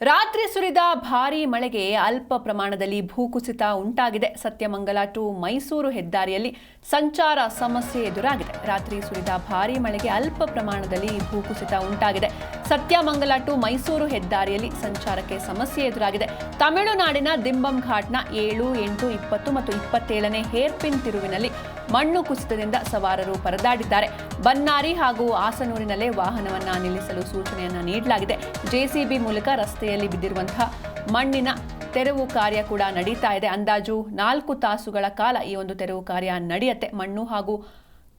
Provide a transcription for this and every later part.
ರಾತ್ರಿ ಸುರಿದ ಭಾರೀ ಮಳೆಗೆ ಅಲ್ಪ ಪ್ರಮಾಣದಲ್ಲಿ ಭೂಕುಸಿತ ಉಂಟಾಗಿದೆ. ಸತ್ಯಮಂಗಲ ಟು ಮೈಸೂರು ಹೆದ್ದಾರಿಯಲ್ಲಿ ಸಂಚಾರ ಸಮಸ್ಯೆ ಎದುರಾಗಿದೆ. ರಾತ್ರಿ ಸುರಿದ ಭಾರೀ ಮಳೆಗೆ ಅಲ್ಪ ಪ್ರಮಾಣದಲ್ಲಿ ಭೂಕುಸಿತ ಉಂಟಾಗಿದೆ. ಸತ್ಯಮಂಗಲ ಟು ಮೈಸೂರು ಹೆದ್ದಾರಿಯಲ್ಲಿ ಸಂಚಾರಕ್ಕೆ ಸಮಸ್ಯೆ ಎದುರಾಗಿದೆ. ತಮಿಳುನಾಡಿನ ದಿಂಬಂ ಘಾಟ್ನ ಏಳು, ಎಂಟು, ಇಪ್ಪತ್ತು ಮತ್ತು ಇಪ್ಪತ್ತೇಳನೇ ಹೇರ್ಪಿನ್ ತಿರುವಿನಲ್ಲಿ ಮಣ್ಣು ಕುಸಿತದಿಂದ ಸವಾರರು ಪರದಾಡಿದ್ದಾರೆ. ಬನ್ನಾರಿ ಹಾಗೂ ಆಸನೂರಿನಲ್ಲೇ ವಾಹನವನ್ನು ನಿಲ್ಲಿಸಲು ಸೂಚನೆಯನ್ನು ನೀಡಲಾಗಿದೆ. ಜೆಸಿಬಿ ಮೂಲಕ ರಸ್ತೆಯಲ್ಲಿ ಬಿದ್ದಿರುವಂತಹ ಮಣ್ಣಿನ ತೆರವು ಕಾರ್ಯ ಕೂಡ ನಡೀತಾ ಇದೆ. ಅಂದಾಜು ನಾಲ್ಕು ತಾಸುಗಳ ಕಾಲ ಈ ಒಂದು ತೆರವು ಕಾರ್ಯ ನಡೆಯುತ್ತೆ. ಮಣ್ಣು ಹಾಗೂ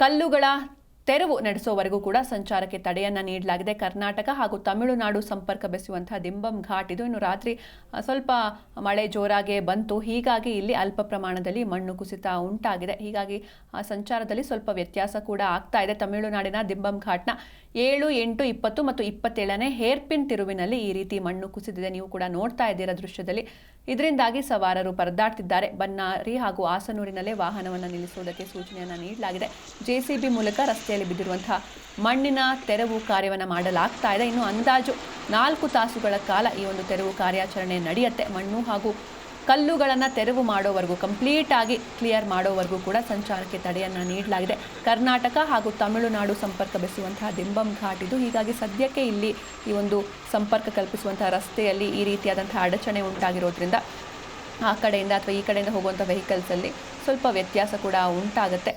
ಕಲ್ಲುಗಳ ತೆರವು ನಡೆಸುವವರೆಗೂ ಕೂಡ ಸಂಚಾರಕ್ಕೆ ತಡೆಯನ್ನ ನೀಡಲಾಗಿದೆ. ಕರ್ನಾಟಕ ಹಾಗೂ ತಮಿಳುನಾಡು ಸಂಪರ್ಕ ಬೆಸೆಯುವಂತಹ ದಿಂಬಂ ಘಾಟ್ ಇದು ಇನ್ನು ರಾತ್ರಿ ಸ್ವಲ್ಪ ಮಳೆ ಜೋರಾಗೆ ಬಂತು. ಹೀಗಾಗಿ ಇಲ್ಲಿ ಅಲ್ಪ ಪ್ರಮಾಣದಲ್ಲಿ ಮಣ್ಣು ಕುಸಿತ ಉಂಟಾಗಿದೆ. ಹೀಗಾಗಿ ಸಂಚಾರದಲ್ಲಿ ಸ್ವಲ್ಪ ವ್ಯತ್ಯಾಸ ಕೂಡ ಆಗ್ತಾ ಇದೆ. ತಮಿಳುನಾಡಿನ ದಿಂಬಂ ಘಾಟ್ನ ಏಳು, ಎಂಟು, ಇಪ್ಪತ್ತು ಮತ್ತು ಇಪ್ಪತ್ತೇಳನೇ ಹೇರ್ಪಿನ್ ತಿರುವಿನಲ್ಲಿ ಈ ರೀತಿ ಮಣ್ಣು ಕುಸಿದಿದೆ. ನೀವು ಕೂಡ ನೋಡ್ತಾ ಇದ್ದೀರಾ ದೃಶ್ಯದಲ್ಲಿ. ಇದರಿಂದಾಗಿ ಸವಾರರು ಪರದಾಡ್ತಿದ್ದಾರೆ. ಬನ್ನಾರಿ ಹಾಗೂ ಆಸನೂರಿನಲ್ಲೇ ವಾಹನವನ್ನು ನಿಲ್ಲಿಸುವುದಕ್ಕೆ ಸೂಚನೆಯನ್ನು ನೀಡಲಾಗಿದೆ. ಜೆಸಿಬಿ ಮೂಲಕ ರಸ್ತೆಯಲ್ಲಿ ಬಿದ್ದಿರುವಂತಹ ಮಣ್ಣಿನ ತೆರವು ಕಾರ್ಯವನ್ನು ಮಾಡಲಾಗ್ತಾ ಇದೆ. ಇನ್ನು ಅಂದಾಜು ನಾಲ್ಕು ತಾಸುಗಳ ಕಾಲ ಈ ಒಂದು ತೆರವು ಕಾರ್ಯಾಚರಣೆ ನಡೆಯುತ್ತೆ. ಮಣ್ಣು ಹಾಗೂ ಕಲ್ಲುಗಳನ್ನು ತೆರವು ಮಾಡೋವರೆಗೂ ಕಂಪ್ಲೀಟ್ ಆಗಿ ಕ್ಲಿಯರ್ ಮಾಡೋವರೆಗೂ ಕೂಡ ಸಂಚಾರಕ್ಕೆ ತಡೆಯನ್ನು ನೀಡಲಾಗಿದೆ. ಕರ್ನಾಟಕ ಹಾಗೂ ತಮಿಳುನಾಡು ಸಂಪರ್ಕ ಬೆಸುವಂತಹ ದಿಂಬಂ ಘಾಟ್ ಇದು. ಹೀಗಾಗಿ ಸದ್ಯಕ್ಕೆ ಇಲ್ಲಿ ಈ ಒಂದು ಸಂಪರ್ಕ ಕಲ್ಪಿಸುವಂತಹ ರಸ್ತೆಯಲ್ಲಿ ಈ ರೀತಿಯಾದಂಥ ಅಡಚಣೆ ಉಂಟಾಗಿರೋದ್ರಿಂದ ಆ ಕಡೆಯಿಂದ ಅಥವಾ ಈ ಕಡೆಯಿಂದ ಹೋಗುವಂಥ ವೆಹಿಕಲ್ಸಲ್ಲಿ ಸ್ವಲ್ಪ ವ್ಯತ್ಯಾಸ ಕೂಡ ಉಂಟಾಗುತ್ತೆ.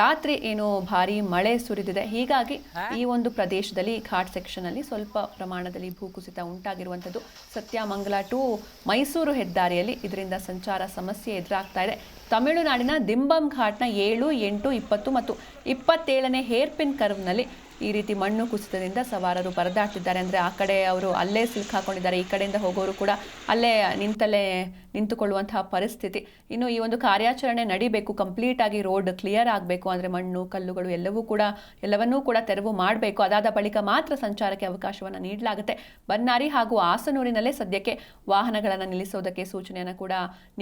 ರಾತ್ರಿ ಏನು ಭಾರಿ ಮಳೆ ಸುರಿದಿದೆ. ಹೀಗಾಗಿ ಈ ಒಂದು ಪ್ರದೇಶದಲ್ಲಿ ಘಾಟ್ ಸೆಕ್ಷನ್ ಅಲ್ಲಿ ಸ್ವಲ್ಪ ಪ್ರಮಾಣದಲ್ಲಿ ಭೂಕುಸಿತ ಉಂಟಾಗಿರುವಂಥದ್ದು ಸತ್ಯಮಂಗಲ ಟು ಮೈಸೂರು ಹೆದ್ದಾರಿಯಲ್ಲಿ ಇದರಿಂದ ಸಂಚಾರ ಸಮಸ್ಯೆ ಎದುರಾಗ್ತಾ ಇದೆ. ತಮಿಳುನಾಡಿನ ದಿಂಬಂ ಘಾಟ್ನ ಏಳು ಎಂಟು ಇಪ್ಪತ್ತು ಮತ್ತು ಇಪ್ಪತ್ತೇಳನೇ ಹೇರ್ಪಿನ್ ಕರ್ವ್ನಲ್ಲಿ ಈ ರೀತಿ ಮಣ್ಣು ಕುಸಿತದಿಂದ ಸವಾರರು ಪರದಾಡ್ತಿದ್ದಾರೆ. ಅಂದರೆ ಆ ಕಡೆ ಅವರು ಅಲ್ಲೇ ಸಿಲುಕಾಕೊಂಡಿದ್ದಾರೆ ಈ ಕಡೆಯಿಂದ ಹೋಗೋರು ಕೂಡ ಅಲ್ಲೇ ನಿಂತಲೇ ನಿಂತುಕೊಳ್ಳುವಂತಹ ಪರಿಸ್ಥಿತಿ. ಇನ್ನು ಈ ಒಂದು ಕಾರ್ಯಾಚರಣೆ ನಡಿಬೇಕು. ಕಂಪ್ಲೀಟ್ ಆಗಿ ರೋಡ್ ಕ್ಲಿಯರ್ ಆಗಬೇಕು. ಅಂದರೆ ಮಣ್ಣು, ಕಲ್ಲುಗಳು ಎಲ್ಲವೂ ಕೂಡ, ಎಲ್ಲವನ್ನೂ ಕೂಡ ತೆರವು ಮಾಡಬೇಕು. ಅದಾದ ಬಳಿಕ ಮಾತ್ರ ಸಂಚಾರಕ್ಕೆ ಅವಕಾಶವನ್ನು ನೀಡಲಾಗುತ್ತೆ. ಬನ್ನಾರಿ ಹಾಗೂ ಆಸನೂರಿನಲ್ಲೇ ಸದ್ಯಕ್ಕೆ ವಾಹನಗಳನ್ನು ನಿಲ್ಲಿಸೋದಕ್ಕೆ ಸೂಚನೆಯನ್ನು ಕೂಡ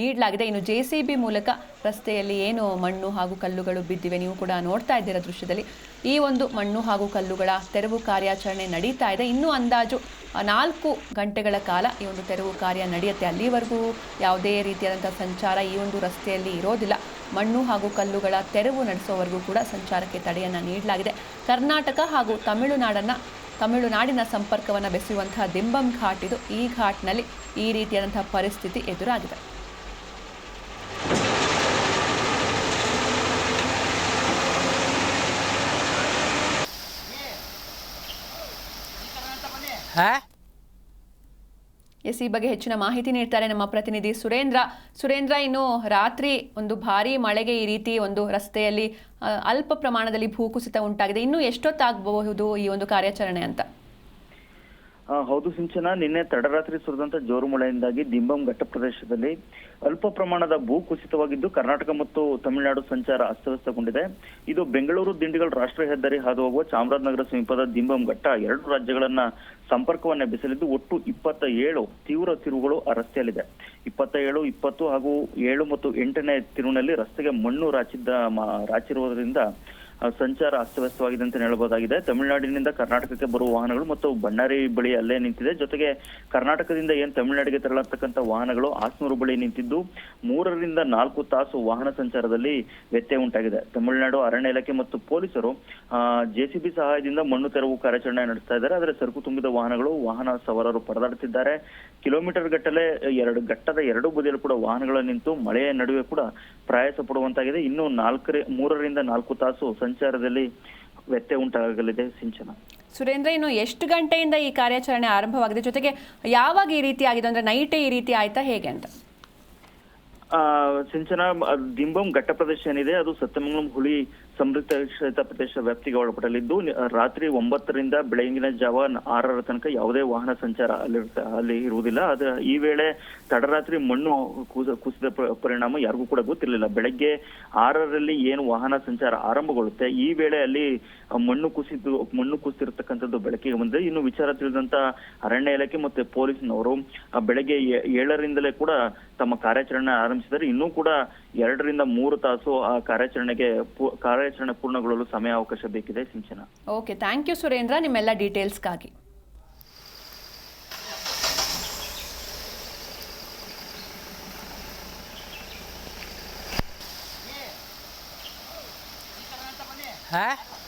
ನೀಡಲಾಗಿದೆ. ಇನ್ನು ಜೆ ಸಿ ಬಿ ಮೂಲಕ ರಸ್ತೆಯಲ್ಲಿ ಏನು ಮಣ್ಣು ಹಾಗೂ ಕಲ್ಲುಗಳು ಬಿದ್ದಿವೆ ನೀವು ಕೂಡ ನೋಡ್ತಾ ಇದ್ದೀರಾ ದೃಶ್ಯದಲ್ಲಿ. ಈ ಒಂದು ಮಣ್ಣು ಹಾಗೂ ಕಲ್ಲುಗಳ ತೆರವು ಕಾರ್ಯಾಚರಣೆ ನಡೀತಾ ಇದೆ. ಇನ್ನೂ ಅಂದಾಜು ನಾಲ್ಕು ಗಂಟೆಗಳ ಕಾಲ ಈ ಒಂದು ತೆರವು ಕಾರ್ಯ ನಡೆಯುತ್ತೆ. ಅಲ್ಲಿವರೆಗೂ ಯಾವುದೇ ರೀತಿಯಾದಂಥ ಸಂಚಾರ ಈ ಒಂದು ರಸ್ತೆಯಲ್ಲಿ ಇರೋದಿಲ್ಲ. ಮಣ್ಣು ಹಾಗೂ ಕಲ್ಲುಗಳ ತೆರವು ನಡೆಸೋವರೆಗೂ ಕೂಡ ಸಂಚಾರಕ್ಕೆ ತಡೆಯನ್ನು ನೀಡಲಾಗಿದೆ. ಕರ್ನಾಟಕ ಹಾಗೂ ತಮಿಳುನಾಡನ್ನು, ತಮಿಳುನಾಡಿನ ಸಂಪರ್ಕವನ್ನು ಬೆಸೆಯುವಂತಹ ದಿಂಬಂ ಘಾಟ್ ಇದು. ಈ ಘಾಟ್ನಲ್ಲಿ ಈ ರೀತಿಯಾದಂತಹ ಪರಿಸ್ಥಿತಿ ಎದುರಾಗಿದೆ ಹಾ ಎಸ್, ಈ ಬಗ್ಗೆ ಹೆಚ್ಚಿನ ಮಾಹಿತಿ ನೀಡ್ತಾರೆ ನಮ್ಮ ಪ್ರತಿನಿಧಿ ಸುರೇಂದ್ರ. ಸುರೇಂದ್ರ, ಇನ್ನು ರಾತ್ರಿ ಒಂದು ಭಾರಿ ಮಳೆಗೆ ಈ ರೀತಿ ಒಂದು ರಸ್ತೆಯಲ್ಲಿ ಅಲ್ಪ ಪ್ರಮಾಣದಲ್ಲಿ ಭೂಕುಸಿತ ಉಂಟಾಗಿದೆ. ಇನ್ನು ಎಷ್ಟೊತ್ತಾಗಬಹುದು ಈ ಒಂದು ಕಾರ್ಯಾಚರಣೆ ಅಂತ? ಹೌದು ಸಿಂಚನ, ನಿನ್ನೆ ತಡರಾತ್ರಿ ಸುರಿದಂತ ಜೋರು ಮಳೆಯಿಂದಾಗಿ ದಿಂಬಂ ಘಟ್ಟ ಪ್ರದೇಶದಲ್ಲಿ ಅಲ್ಪ ಪ್ರಮಾಣದ ಭೂ ಕುಸಿತವಾಗಿದ್ದು ಕರ್ನಾಟಕ ಮತ್ತು ತಮಿಳುನಾಡು ಸಂಚಾರ ಅಸ್ತವ್ಯಸ್ತಗೊಂಡಿದೆ. ಇದು ಬೆಂಗಳೂರು ದಿಂಡಿಗಲ್ ರಾಷ್ಟ್ರೀಯ ಹೆದ್ದಾರಿ ಹಾದು ಹೋಗುವ ಚಾಮರಾಜನಗರ ಸಮೀಪದ ದಿಂಬಂ ಘಟ್ಟ ಎರಡು ರಾಜ್ಯಗಳನ್ನ ಸಂಪರ್ಕವನ್ನ ಬೆಸಲಿದ್ದು ಒಟ್ಟು ಇಪ್ಪತ್ತ ಏಳು ತೀವ್ರ ತಿರುವುಗಳು ಆ ರಸ್ತೆಯಲ್ಲಿದೆ. ಇಪ್ಪತ್ತ ಏಳು ಇಪ್ಪತ್ತು ಹಾಗೂ ಏಳು ಮತ್ತು ಎಂಟನೇ ತಿರುವಿನಲ್ಲಿ ರಸ್ತೆಗೆ ಮಣ್ಣು ರಾಚಿದ್ದ ರಾಚಿರುವುದರಿಂದ ಸಂಚಾರ ಅಸ್ತವ್ಯಸ್ತವಾಗಿದೆ ಅಂತ ಹೇಳಬಹುದಾಗಿದೆ. ತಮಿಳುನಾಡಿನಿಂದ ಕರ್ನಾಟಕಕ್ಕೆ ಬರುವ ವಾಹನಗಳು ಮತ್ತು ಬಳ್ಳಾರಿ ಬಳಿ ಅಲ್ಲೇ ನಿಂತಿದೆ. ಜೊತೆಗೆ ಕರ್ನಾಟಕದಿಂದ ಏನ್ ತಮಿಳುನಾಡಿಗೆ ತೆರಳತಕ್ಕಂತ ವಾಹನಗಳು ಆಸ್ನೂರು ಬಳಿ ನಿಂತಿದ್ದು. ಮೂರರಿಂದ ನಾಲ್ಕು ತಾಸು ವಾಹನ ಸಂಚಾರದಲ್ಲಿ ವ್ಯತ್ಯಯ ಉಂಟಾಗಿದೆ. ತಮಿಳುನಾಡು ಅರಣ್ಯ ಇಲಾಖೆ ಮತ್ತು ಪೊಲೀಸರು ಜೆಸಿಬಿ ಸಹಾಯದಿಂದ ಮಣ್ಣು ತೆರವು ಕಾರ್ಯಾಚರಣೆ ನಡೆಸ್ತಾ ಇದ್ದಾರೆ. ಆದರೆ ಸರಕು ತುಂಬಿದ ವಾಹನಗಳು ವಾಹನ ಸವಾರರು ಪರದಾಡುತ್ತಿದ್ದಾರೆ. ಕಿಲೋಮೀಟರ್ ಗಟ್ಟಲೆ ಎರಡು, ಘಟ್ಟದ ಎರಡು ಬದಿಯಲ್ಲೂ ಕೂಡ ವಾಹನಗಳು ನಿಂತು ಮಳೆಯ ನಡುವೆ ಕೂಡ ಪ್ರಯಾಸ ಪಡುವಂತಾಗಿದೆ. ಇನ್ನು ನಾಲ್ಕರೆ ಮೂರರಿಂದ ನಾಲ್ಕು ತಾಸು ಸಂಚಾರದಲ್ಲಿ ವ್ಯತ್ಯಯ ಉಂಟಾಗಲಿದೆ ಸಿಂಚನ. ಸುರೇಂದ್ರ ಇನ್ನು ಎಷ್ಟು ಗಂಟೆಯಿಂದ ಈ ಕಾರ್ಯಾಚರಣೆ ಆರಂಭವಾಗಿದೆ? ಜೊತೆಗೆ ಯಾವಾಗ ಈ ರೀತಿ ಆಗಿದೆ? ಅಂದ್ರೆ ನೈಟೇ ಈ ರೀತಿ ಆಯ್ತಾ? ಹೇಗೆ ಅಂತ? ಸಿಂಚನ ದಿಂಬಂ ಘಟ್ಟ ಪ್ರದೇಶ ಏನಿದೆ ಅದು ಸತ್ಯಮಂಗಲಂ ಹುಳಿ ಸಂರಕ್ಷಿತ ಪ್ರದೇಶ ವ್ಯಾಪ್ತಿಗೆ ಒಳಪಡಲಿದ್ದು ರಾತ್ರಿ ಒಂಬತ್ತರಿಂದ ಬೆಳಗಿನ ಜಾವ ಆರರ ತನಕ ಯಾವುದೇ ವಾಹನ ಸಂಚಾರ ಅಲ್ಲಿ ಅಲ್ಲಿ ಇರುವುದಿಲ್ಲ. ಆದ್ರೆ ಈ ವೇಳೆ ತಡರಾತ್ರಿ ಮಣ್ಣು ಕುಸ- ಕುಸಿದ ಪರಿಣಾಮ ಯಾರಿಗೂ ಕೂಡ ಗೊತ್ತಿರಲಿಲ್ಲ. ಬೆಳಗ್ಗೆ ಆರರಲ್ಲಿ ಏನು ವಾಹನ ಸಂಚಾರ ಆರಂಭಗೊಳ್ಳುತ್ತೆ, ಈ ವೇಳೆ ಅಲ್ಲಿ ಮಣ್ಣು ಕುಸಿದು, ಮಣ್ಣು ಕುಸಿದಿರತಕ್ಕಂಥದ್ದು ಬೆಳಕಿಗೆ ಬಂದಿದೆ ಇನ್ನು ವಿಚಾರ ತಿಳಿದಂತ ಅರಣ್ಯ ಇಲಾಖೆ ಮತ್ತೆ ಪೊಲೀಸ್ನವರು ಬೆಳಗ್ಗೆ ಏಳರಿಂದಲೇ ಕೂಡ ತಮ್ಮ ಕಾರ್ಯಾಚರಣೆ ಆರಂಭಿಸಿದರೆ ಇನ್ನೂ ಕೂಡ ಎರಡರಿಂದ ಮೂರು ತಾಸು ಆ ಕಾರ್ಯಾಚರಣೆಗೆ ಪೂ- ಕಾರ್ಯಾಚರಣೆ ಪೂರ್ಣಗೊಳ್ಳಲು ಸಮಯ ಅವಕಾಶ ಬೇಕಿದೆ Sinchana. Okay thank you Surendra. ನಿಮ್ಮೆಲ್ಲ ಡೀಟೇಲ್ಸ್ಗಾಗಿ ಗಾಗಿ.